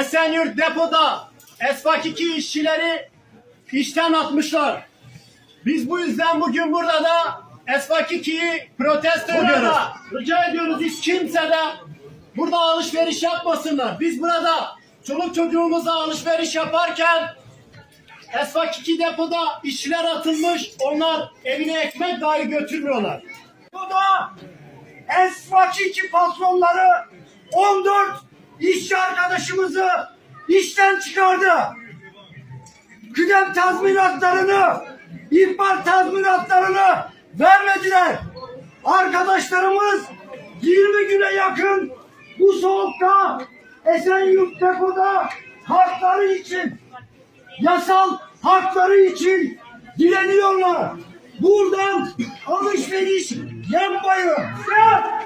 Esenyurt depoda Esfak 2 işçileri işten atmışlar. Biz bu yüzden bugün burada da Esfak 2'yi protesto ediyoruz. Rica ediyoruz hiç kimse de burada alışveriş yapmasınlar. Biz burada çoluk çocuğumuza alışveriş yaparken Esfak 2 depoda işçiler atılmış. Onlar evine ekmek dahi götürmüyorlar. Bu da Esvaki patronları 14 işçi arkadaşımızı işten çıkardı. Kıdem tazminatlarını, ihbar tazminatlarını vermediler. Arkadaşlarımız 20 güne yakın bu soğukta Esenyurt depoda hakları için yasal hakları için dileniyorlar. Buradan alışveriş yapmayın. Sen